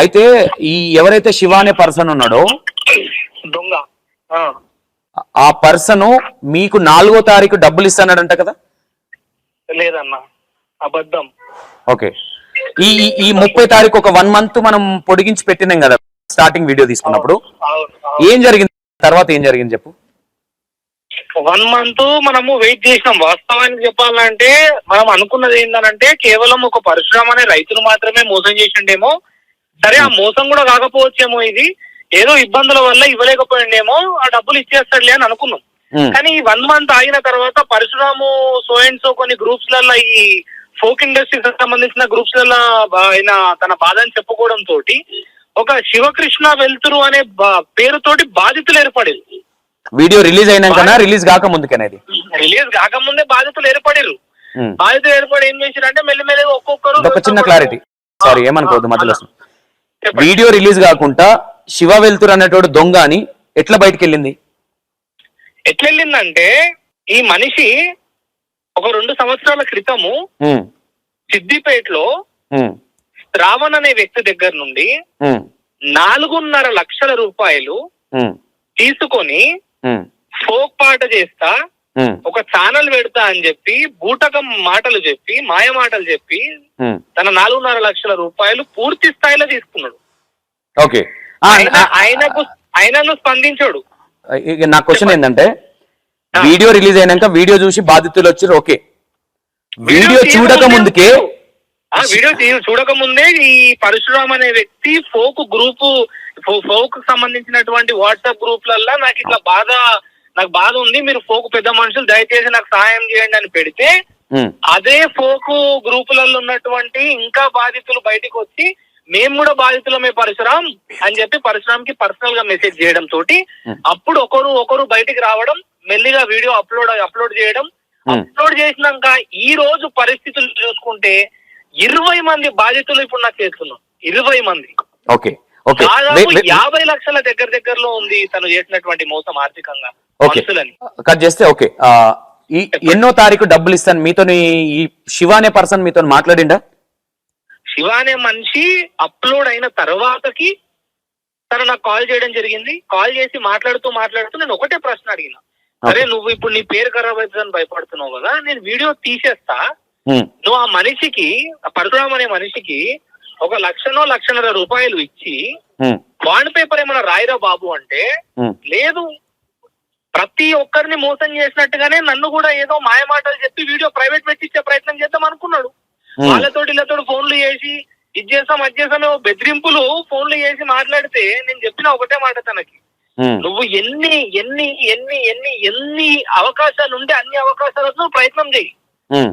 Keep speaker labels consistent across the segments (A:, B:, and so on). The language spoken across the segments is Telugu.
A: అయితే ఈ ఎవరైతే శివ అనే పర్సన్ ఉన్నాడో
B: దొంగ. ఆ,
A: పర్సన్ మీకు నాలుగో తారీఖు డబ్బులు ఇస్తానంట కదా?
B: లేదన్న. అబద్ధం.
A: ఓకే. ఈ ఈ- ముప్పై తారీఖు ఒక వన్ మంత్ మనం పొడిగించి పెట్టినాం కదా స్టార్టింగ్ వీడియో తీసుకున్నప్పుడు. ఏం జరిగింది? తర్వాత ఏం జరిగింది చెప్పు.
B: వన్ మంత్ మనము వెయిట్ చేసినాం. వాస్తవానికి చెప్పాలంటే మనం అనుకున్నది ఏంటంటే కేవలం ఒక పరశురామ్ అనే రైతును మాత్రమే మోసం చేసిండేమో సరే ఆ మోసం కూడా కాకపోవచ్చేమో ఇది. ఏదో ఇబ్బందుల వల్ల ఇవ్వలేకపోయిండేమో ఆ డబ్బులు ఇచ్చేస్తాడులే అని అనుకున్నాం. కానీ ఈ వన్ మంత్ ఆగిన తర్వాత పరశురాము సో అండ్ సో కొన్ని గ్రూప్స్లలో ఈ ఫోక్ ఇండస్ట్రీకి సంబంధించిన గ్రూప్స్లలో ఆయన తన బాధని చెప్పుకోవడం తోటి ఒక శివకృష్ణ వెల్తురు అనే పేరుతోటి బాధితులు ఏర్పడేది
A: వీడియో రిలీజ్ అయినాకనా రిలీజ్ కాక ముందుకనేది.
B: రిలీజ్ కాకముందే బాధితులు ఏర్పడారు. బాధితులు ఏర్పడి ఏం చేశారంటే మెల్లిమెల్లిగా ఒక్కొక్కరు
A: ఇదొక చిన్న క్లారిటీ. సారీ ఏమనుకోవద్దు మధ్యలో. వీడియో రిలీజ్ కాకుండా శివ వెళ్తురు అనేటోడు దొంగ అని ఎట్లా బయటికి వెళ్ళింది
B: ఎట్లా వెళ్ళిందంటే ఈ మనిషి ఒక రెండు సంవత్సరాల క్రితము సిద్దిపేటలో
A: ఉమ్,
B: శ్రావణ్ అనే వ్యక్తి దగ్గర నుండి నాలుగున్నర లక్షల రూపాయలు తీసుకొని ఫోక్ పాట చేస్తా ఒక ఛానల్ పెడతా అని చెప్పి బూటకం మాటలు చెప్పి మాయ మాటలు చెప్పి. తన నాలుగున్నర లక్షల రూపాయలు పూర్తి స్థాయిలో తీసుకున్నాడు.
A: ఓకే.
B: ఆయనకు ఆయనను స్పందించాడు.
A: నా క్వశ్చన్ ఏంటంటే వీడియో రిలీజ్ అయినాక వీడియో చూసి బాధితులు వచ్చారు ఓకే. వీడియో చూడక ముందుకే
B: ఆ వీడియో చూడక ముందే ఈ పరశురామ్ అనే వ్యక్తి ఫోక్ గ్రూప్ ఫోక్ సంబంధించినటువంటి వాట్సాప్ గ్రూప్లల్లో నాకు ఇట్లా బాధ నాకు బాధ ఉంది. మీరు ఫోక్ పెద్ద మనుషులు దయచేసి నాకు సహాయం చేయండి అని పెడితే అదే ఫోక్ గ్రూపులలో ఉన్నటువంటి ఇంకా బాధితులు బయటకు వచ్చి మేము కూడా బాధితులమే పరశురాం అని చెప్పి పరశురామ్కి పర్సనల్గా మెసేజ్ చేయడం తోటి అప్పుడు ఒకరు ఒకరు బయటికి రావడం మెల్లిగా వీడియో అప్లోడ్ అప్లోడ్ చేయడం.
A: Hmm.
B: అప్లోడ్ చేసినాక ఈ రోజు పరిస్థితులు చూసుకుంటే ఇరవై మంది బాధితులు ఇప్పుడు నాకు చేస్తున్నాం ఇరవై మంది.
A: ఓకే
B: యాభై లక్షల దగ్గర దగ్గరలో ఉంది తను చేసినటువంటి మోసం ఆర్థికంగా
A: కట్ చేస్తే ఓకే ఎన్నో తారీఖు డబ్బులు ఇస్తాను. మీతో ఈ శివ అనే పర్సన్ మీతో మాట్లాడిండా?
B: శివ అనే మనిషి అప్లోడ్ అయిన తర్వాతకి తను నాకు కాల్ చేయడం జరిగింది. కాల్ చేసి మాట్లాడుతూ మాట్లాడుతూ నేను ఒకటే ప్రశ్న అడిగిన. సరే నువ్వు ఇప్పుడు నీ పేరు ఖరాబ్ అవుతుందని భయపడుతున్నావు కదా నేను వీడియో తీసేస్తా. నువ్వు ఆ మనిషికి పరశురామ్ అనే మనిషికి ఒక లక్షనో లక్షన్నర రూపాయలు ఇచ్చి బాండ్ పేపర్ ఏమైనా రాయిరా బాబు అంటే లేదు. ప్రతి ఒక్కరిని మోసం చేసినట్టుగానే నన్ను కూడా ఏదో మాయ మాటలు చెప్పి వీడియో ప్రైవేట్ పెట్టించే ప్రయత్నం చేద్దాం అనుకున్నాడు. వాళ్ళతోటి వీళ్ళతోటి ఫోన్లు చేసి ఇది చేస్తాం అది చేస్తాం బెదిరింపులు ఫోన్లు చేసి మాట్లాడితే నేను చెప్పిన ఒకటే మాట తనకి. నువ్వు ఎన్ని ఎన్ని ఎన్ని ఎన్ని ఎన్ని అవకాశాలు ఉంటే అన్ని అవకాశాలకు ప్రయత్నం చేయి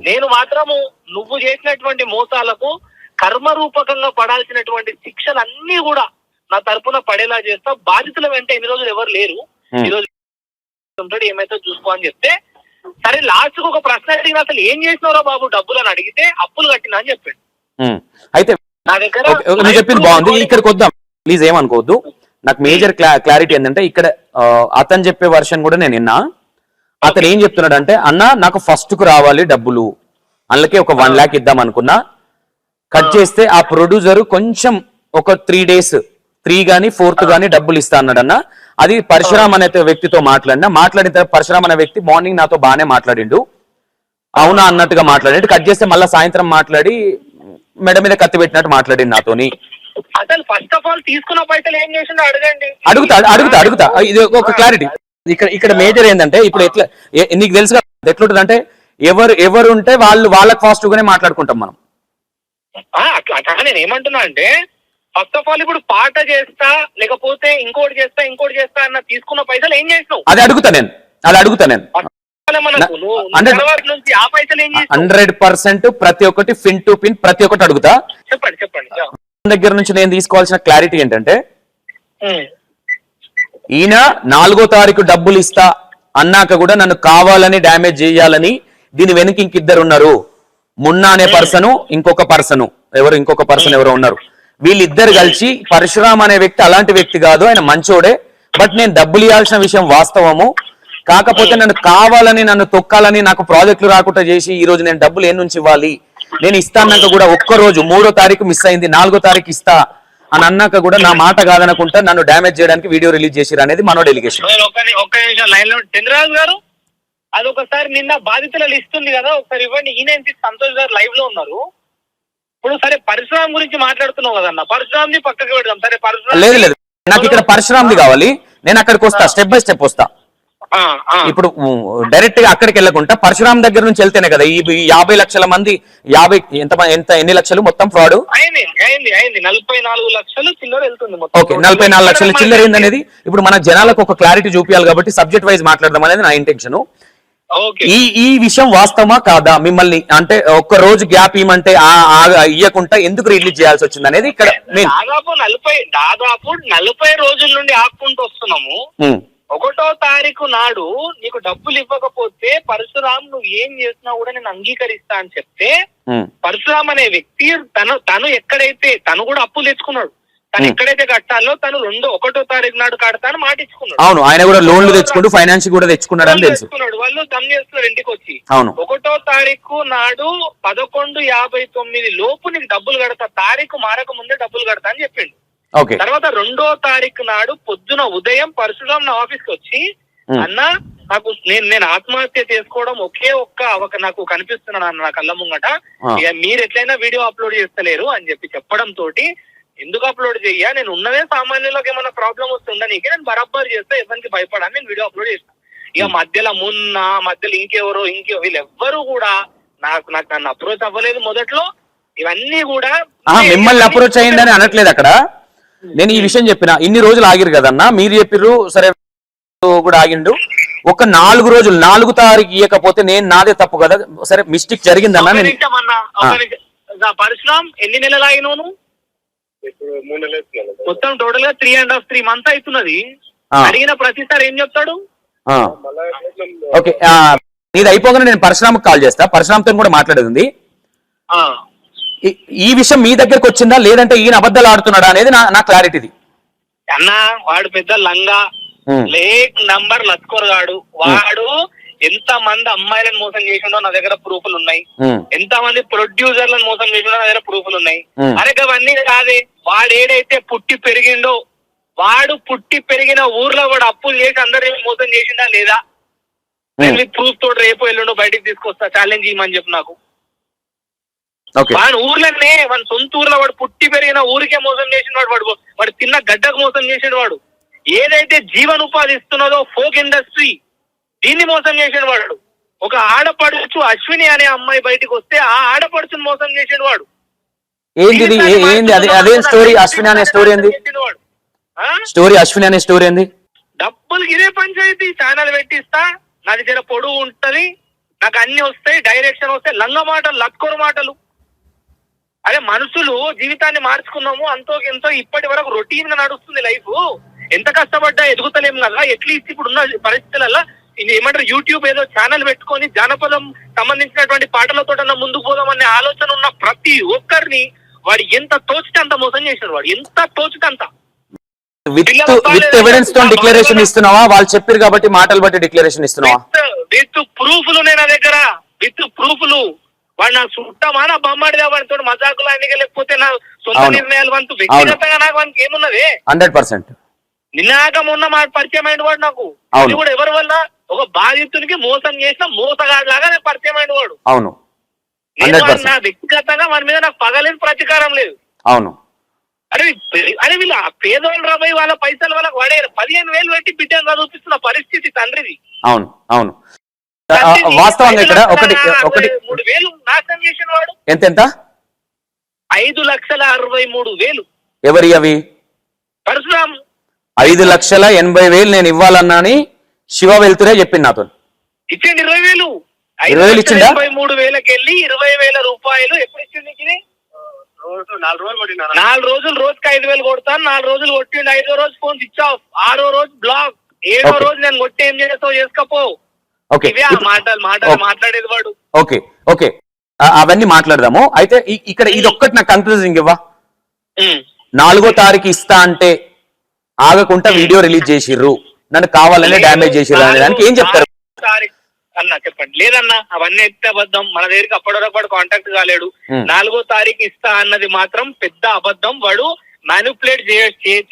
B: నేను మాత్రము నువ్వు చేసినటువంటి మోసాలకు కర్మ రూపకంగా పడాల్సినటువంటి శిక్షలు అన్ని కూడా నా తరపున పడేలా చేస్తా. బాధితుల వెంట ఎన్ని రోజులు ఎవరు లేరు. ఈ రోజు ఏమైతే చూసుకో అని చెప్తే సరే లాస్ట్ ఒక ప్రశ్న అడిగిన అసలు ఏం చేసినారో బాబు? డబ్బులు అని అడిగితే అప్పులు కట్టినా అని చెప్పాడు.
A: అయితే
B: నా దగ్గర
A: నువ్వు చెప్పింది బాగుంది. ఇక్కడికి వద్దాం. ప్లీజ్ ఏమనుకోవద్దు. నాకు మేజర్ క్లారిటీ ఏంటంటే ఇక్కడ అతను చెప్పే వర్షన్ కూడా నేను విన్నా. అతను ఏం చెప్తున్నాడు అంటే అన్న నాకు ఫస్ట్కు రావాలి డబ్బులు. అందుకే ఒక వన్ లాక్ ఇద్దాం అనుకున్నా. కట్ చేస్తే ఆ ప్రొడ్యూసర్ కొంచెం ఒక త్రీ డేస్ త్రీ గానీ ఫోర్త్ గానీ డబ్బులు ఇస్తా అన్నాడు అన్న. అది పరశురామ్ అనే వ్యక్తితో మాట్లాడినా మాట్లాడిన తర్వాత పరశురామ్ అనే వ్యక్తి మార్నింగ్ నాతో బాగానే మాట్లాడిండు. అవునా అన్నట్టుగా మాట్లాడి కట్ చేస్తే మళ్ళీ సాయంత్రం మాట్లాడి మెడ మీద కత్తి పెట్టినట్టు మాట్లాడింది నాతోని.
B: అసలు ఫస్ట్ ఆఫ్ ఆల్ తీసుకున్న పైసలు ఏం చేసిండో అడగండి.
A: అడుగుతా అడుగుతా అడుగుతా. ఇది ఒక- క్లారిటీ ఇక్కడ ఇక్కడ మేజర్ ఏంటంటే ఇప్పుడు ఎట్లా నీకు తెలుసు కదా ఎట్లుంటుంది అంటే ఎవరు ఎవరు ఉంటే వాళ్ళు వాళ్ళకి ఫాస్ట్ గానే మాట్లాడుకుంటాం మనం.
B: అట్లా నేను ఏమంటున్నా అంటే ఫస్ట్ ఆఫ్ ఆల్ ఇప్పుడు పాట చేస్తా లేకపోతే ఇంకోటి చేస్తా ఇంకోటి చేస్తా అన్న తీసుకున్న పైసలు ఏం చేసినావు?
A: అది అడుగుతా నేను. అది అడుగుతా నేను. హండ్రెడ్ పర్సెంట్ ప్రతి ఒక్కటి పిన్ టు పిన్ ప్రతి ఒక్కటి అడుగుతా.
B: చెప్పండి.
A: దగ్గర నుంచి నేను తీసుకోవాల్సిన క్లారిటీ ఏంటంటే. ఈయన నాలుగో తారీఖు డబ్బులు ఇస్తా అన్నాక కూడా నన్ను కావాలని డ్యామేజ్ చేయాలని దీని వెనక ఇంకిద్దరు ఉన్నారు. మున్నా అనే పర్సన్ ఇంకొక పర్సన్. ఎవరు ఇంకొక పర్సన్ ఎవరో ఉన్నారు. వీళ్ళిద్దరు కలిసి పరశురామ్ అనే వ్యక్తి అలాంటి వ్యక్తి కాదు ఆయన మంచోడే. బట్ నేను డబ్బులు ఇవ్వాల్సిన విషయం వాస్తవము. కాకపోతే నన్ను కావాలని నన్ను తొక్కాలని నాకు ప్రాజెక్టులు రాకుండా చేసి ఈ రోజు నేను డబ్బులు ఏ నుంచి ఇవ్వాలి? నేను ఇస్తాన్నాక కూడా ఒక్క రోజు మూడో తారీఖు మిస్ అయింది నాలుగో తారీఖు ఇస్తా అని అన్నాక కూడా నా మాట కాదనకుండా నన్ను డ్యామేజ్ చేయడానికి వీడియో రిలీజ్ చేసిరు అనేది
B: మనో డెలిగేషన్. గారు అది ఒకసారి నిన్న బాధితుల లిస్ట్ ఉంది కదా ఒకసారి ఇవ్వండి. ఈయన సంతోష్ గారు లైవ్లో ఉన్నారు. ఇప్పుడు సరే పరిశ్రమ గురించి మాట్లాడుతున్నావు కదన్న. పరిశ్రమని పక్కకి పెడదాం. సరే పరిశ్రమ
A: లేదు లేదు. నాకు ఇక్కడ పరశురామ్ది కావాలి. నేను అక్కడికి వస్తా. స్టెప్ బై స్టెప్ వస్తా. ఇప్పుడు డైరెక్ట్గా అక్కడికి వెళ్ళకుండా పరశురామ్ దగ్గర నుంచి వెళ్తేనే కదా ఈ యాభై లక్షల మంది యాభై ఎంత ఎంత ఎన్ని లక్షలు మొత్తం ఫ్రాడ్
B: అయింది అయింది అయింది. నలభై నాలుగు లక్షలు చిల్లర వెళ్తుంది మొత్తం.
A: ఓకే నలభై నాలుగు లక్షల చిల్లర ఏందనేది ఇప్పుడు మన జనాలకు ఒక క్లారిటీ చూపించాలి కాబట్టి సబ్జెక్ట్ వైజ్ మాట్లాడదాం అనేది నా ఇంటెన్షన్ ఈ ఈ విషయం వాస్తవమా కాదా? మిమ్మల్ని అంటే ఒక్క రోజు గ్యాప్ ఇవ్వమంటే ఇయ్యకుండా ఎందుకు రిలీజ్ చేయాల్సి వచ్చింది అనేది ఇక్కడ
B: దాదాపు నలభై దాదాపు నలభై రోజుల నుండి ఆపుకుంటూ వస్తున్నాము. ఒకటో తారీఖు నాడు నీకు డబ్బులు ఇవ్వకపోతే పరశురామ్ నువ్వు ఏం చేసినా కూడా నేను అంగీకరిస్తా అని చెప్తే పరశురామ్ అనే వ్యక్తి తను తను ఎక్కడైతే తను కూడా అప్పులు తెచ్చుకున్నాడు. తను. ఎక్కడైతే కట్టాలో తను రెండో ఒకటో తారీఖు నాడు కడతాను మాటిచ్చుకున్నాడు
A: అవును ఆయన కూడా లోన్లు తెచ్చుకుంటూ ఫైనాన్స్ కూడా తెచ్చుకున్నాడు అని తెలుసు.
B: వాళ్ళు దమ్ చేస్తున్నారు ఇంటికి వచ్చి
A: అవును.
B: ఒకటో తారీఖు నాడు పదకొండు యాభై తొమ్మిది లోపు నీకు డబ్బులు కడతా తారీఖు మారక ముందే డబ్బులు కడతా అని చెప్పిండు.
A: ఓకే.
B: తర్వాత రెండో తారీఖు నాడు పొద్దున ఉదయం పరశురాం నా ఆఫీస్కి వచ్చి. అన్న నాకు నేను నేను ఆత్మహత్య చేసుకోవడం ఒకే ఒక్క ఒక నాకు కనిపిస్తున్నాను అన్న నా కళ్ళ ముంగట. ఇక మీరు ఎట్లయినా వీడియో అప్లోడ్ చేస్తలేరు అని చెప్పి చెప్పడం తోటి ఎందుకు అప్లోడ్ చెయ్యా? నేను ఉన్నదే సామాన్యులకు ఏమైనా ప్రాబ్లం వస్తుందా నీకే? నేను బరాబర్ చేస్తే ఎవరికి భయపడాను నేను వీడియో అప్లోడ్ చేస్తాను ఇక మధ్యలో మున్న మధ్యలో ఇంకెవరో ఇంకెవరో వీళ్ళు ఎవ్వరు కూడా నాకు నాకు నన్ను అప్రోచ్ అవ్వలేదు మొదట్లో. ఇవన్నీ కూడా
A: మిమ్మల్ని అప్రోచ్ అయ్యిందని అనట్లేదు అక్కడ. నేను ఈ విషయం చెప్పిన ఇన్ని రోజులు ఆగిరు కదన్నా మీరు చెప్పిర్రు సరే కూడా ఆగిండు. ఒక నాలుగు రోజులు నాలుగు తారీఖు ఇవ్వకపోతే నేను నాదే తప్పు కదా? సరే మిస్టేక్ జరిగిందన్నా
B: ఒక
A: నేను
B: నిమిషం అన్న, పరశురామ్ నెలలు మొత్తం టోటల్గా three and half three month అవుతున్నది.
A: ఆ.
B: అడిగిన ప్రతిసారి ఏం చెప్తాడు?
A: ఆ. ఓకే ఆ, నీది అయిపోగానే నేను పరశురామ్కి కాల్ చేస్తా. పరశురామ్తో కూడా మాట్లాడేది ఉంది.
B: ఆ.
A: ఈ- ఈ విషయం మీ దగ్గరకు వచ్చిందా? లేదంటే ఈయన అబద్ధాలు ఆడుతున్నాడా అనేది నా నా క్లారిటీది
B: అన్న వాడు పెద్ద లంగా.
A: ఉమ్.
B: లేక్ నంబర్ లత్కోరగాడు వాడు ఎంత మంది అమ్మాయిలను మోసం చేసిండో నా దగ్గర ప్రూఫ్లు ఉన్నాయి. ఎంత మంది ప్రొడ్యూసర్లను మోసం చేసిండో నా దగ్గర ప్రూఫ్లు ఉన్నాయి. అరే అవన్నీ కాదే వాడు ఏడైతే పుట్టి పెరిగిండో వాడు పుట్టి పెరిగిన ఊర్లో వాడు అప్పులు చేసి అందరినీ మోసం చేసిండా లేదా? నేను ప్రూఫ్ తోటి రేపు ఎల్లుండో బయటికి తీసుకొస్తా ఛాలెంజ్ ఇవ్వమని చెప్పు నాకు. వాడు ఊర్లోనే వాడి సొంత ఊర్లో వాడు పుట్టి పెరిగిన ఊరికే మోసం చేసిన వాడు వాడు వాడు తిన్న గడ్డకు మోసం చేసిన వాడు. ఏదైతే జీవనోపాధి ఇస్తున్నదో ఫోక్ ఇండస్ట్రీ దీన్ని మోసం చేసిన వాడు. ఒక ఆడపడుచు అశ్విని అనే అమ్మాయి బయటికి వస్తే ఆ ఆడపడుచుని మోసం చేసిన వాడు.
A: ఏంటిది ఏ- ఏంది? అదే అదే స్టోరీ అశ్విని అనే స్టోరీ ఏంది?
B: చేసిన వాడు. ఆ?
A: స్టోరీ అశ్విని అనే స్టోరీ ఏంది?
B: డబ్బులకి ఇదే పంచాయతీ ఛానల్ పెట్టిస్తా నా దగ్గర పొడుగు ఉంటది నాకు అన్ని వస్తాయి డైరెక్షన్ వస్తాయి లంగ మాటలు లక్కోరు మాటలు. అదే మనుషులు జీవితాన్ని మార్చుకున్నాము అంతో ఎంతో ఇప్పటి వరకు రొటీన్గా నడుస్తుంది లైఫ్. ఎంత కష్టపడ్డా ఎదుగుతలేము కదా అట్లీస్ట్ ఇప్పుడు ఉన్న పరిస్థితులలో ఇది ఏమంటారు యూట్యూబ్ ఏదో ఛానల్ పెట్టుకొని జానపదం సంబంధించినటువంటి పాటలతో ముందుకు పోదామనే ఆలోచన ఉన్న ప్రతి ఒక్కరిని వాడు ఎంత తోచితే అంత మోసం చేశాడు వాడు. ఎంత తోచితే అంత
A: విత్ విత్ ఎవిడెన్స్తో డిక్లరేషన్ ఇస్తున్నావా? వాళ్ళు చెప్పారు కాబట్టి మాటలు బట్టి డిక్లరేషన్ ఇస్తున్నావా?
B: విత్ ప్రూఫ్లు నేను నా దగ్గర. విత్ ప్రూఫ్లు వాడు నాకు చుట్టమా? నా బొమ్మడిదా? వాడితో మజాకులు ఆయనకి లేకపోతే నా సొంత. నిర్ణయాలు వంతు వ్యక్తిగతంగా నాకు వానికి ఏమున్నది?
A: Hundred percent.
B: నినాక మొన్న మా పరిచయం అయిన వాడు నాకు. అది కూడా ఎవరి వల్ల? ఒక బాధితునికి మోసం చేసిన మోసగాడు లాగా నాకు పరిచయం అయిన వాడు.
A: అవును.
B: నేను నా వ్యక్తిగతంగా వాడి మీద నాకు పగలేదు ప్రతీకారం లేదు.
A: అవును.
B: అరే అరే వీళ్ళు పేదోళ్ళు రాబోయి వాళ్ళ పైసలు వాళ్ళకి వాడేరు. పదిహేను వేలు పెట్టి బిడ్డను చదివిస్తున్న పరిస్థితి తండ్రిది.
A: అవును అవును. వాస్తవంగా ఇక్కడ ఒకటి ఒకటి
B: మూడు వేలు నాశనం చేసిన వాడు.
A: ఎంత ఎంత?
B: ఐదు లక్షల అరవై మూడు వేలు.
A: ఎవరి అవి?
B: పరశురామ్.
A: ఐదు లక్షల ఎనభై వేలు నేను ఇవ్వాలన్నాని శివ వెళ్తురే చెప్పింది నాతో.
B: ఇచ్చింది ఇరవై వేలు. ఐదు
A: ఇరవై వేలు ఇచ్చిండా?
B: ఎనభై మూడు వేలకి వెళ్ళి ఇరవై వేల రూపాయలు ఎప్పుడు ఇచ్చింది నీకు? నాలుగు రోజులు నాలుగు రోజులు రోజుకి ఐదు వేలు కొడతాను నాలుగు రోజులు కొట్టిండు ఐదో రోజు ఫోన్ స్విచ్ ఆఫ్ ఆరో రోజు బ్లాక్ ఏడో. రోజు నేను కొట్టి ఏం చేస్తావు చేసుకపో.
A: ఓకే.
B: మాటలు మాటలు. మాట్లాడేది వాడు.
A: Okay okay. అవన్నీ మాట్లాడదాము. అయితే ఇక్కడ ఇది ఒక్కటి నాకు కంక్లూజింగ్ ఇవ్వా. నాలుగో తారీఖు ఇస్తా అంటే ఆగకుండా వీడియో రిలీజ్ చేసిర్రు. నన్ను కావాలనే డ్యామేజ్ చేసిర్రు అనే దానికి ఏం చెప్తారు?
B: అన్న చెప్పండి. లేదన్నా అవన్నీ ఎత్తే అబద్ధం? మన దగ్గరికి అప్పటి వరకు వాడు కాంటాక్ట్ కాలేడు. నాలుగో తారీఖు ఇస్తా అన్నది మాత్రం పెద్ద అబద్ధం. వాడు మ్యానిపులేట్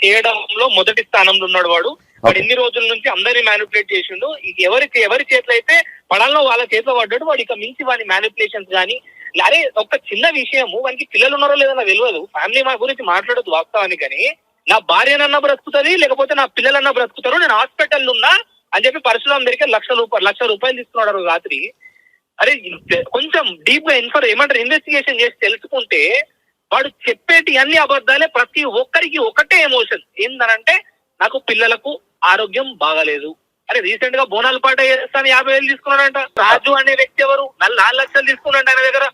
B: చేయడంలో మొదటి స్థానంలో ఉన్నాడు వాడు. వాడు ఎన్ని రోజుల నుంచి అందరినీ మ్యానిపులేట్ చేసిండు. ఇక ఎవరికి ఎవరి చేతిలో అయితే పడాలో వాళ్ళ చేతిలో పడ్డాడు. వాడు ఇక మించి వాని మ్యానిపులేషన్స్ కానీ అరే ఒక చిన్న విషయము. వానికి పిల్లలు ఉన్నారో లేదో నాకు తెలియదు. ఫ్యామిలీ మా గురించి మాట్లాడదు వాస్తవానికి కానీ నా భార్యనన్నా బ్రతుకుతుంది లేకపోతే నా పిల్లలన్నా బ్రతుకుతారు నేను హాస్పిటల్ ఉన్నా అని చెప్పి పరశురాం దగ్గర లక్ష రూపాయలు లక్ష రూపాయలు తీసుకున్నాడు రాత్రి. అరే కొంచెం డీప్గా ఇన్ఫర్ ఏమంటారు ఇన్వెస్టిగేషన్ చేసి తెలుసుకుంటే వాడు చెప్పేటి అన్ని అబద్ధాలే ప్రతి ఒక్కరికి ఒకటే ఎమోషన్ ఏందనంటే నాకు పిల్లలకు ఆరోగ్యం బాగాలేదు. అరే రీసెంట్గా బోనాల పాట చేస్తాను యాభై వేలు తీసుకున్నాడంట. రాజు అనే వ్యక్తి ఎవరు? నాలుగు లక్షలు తీసుకున్నాడు ఆయన దగ్గర.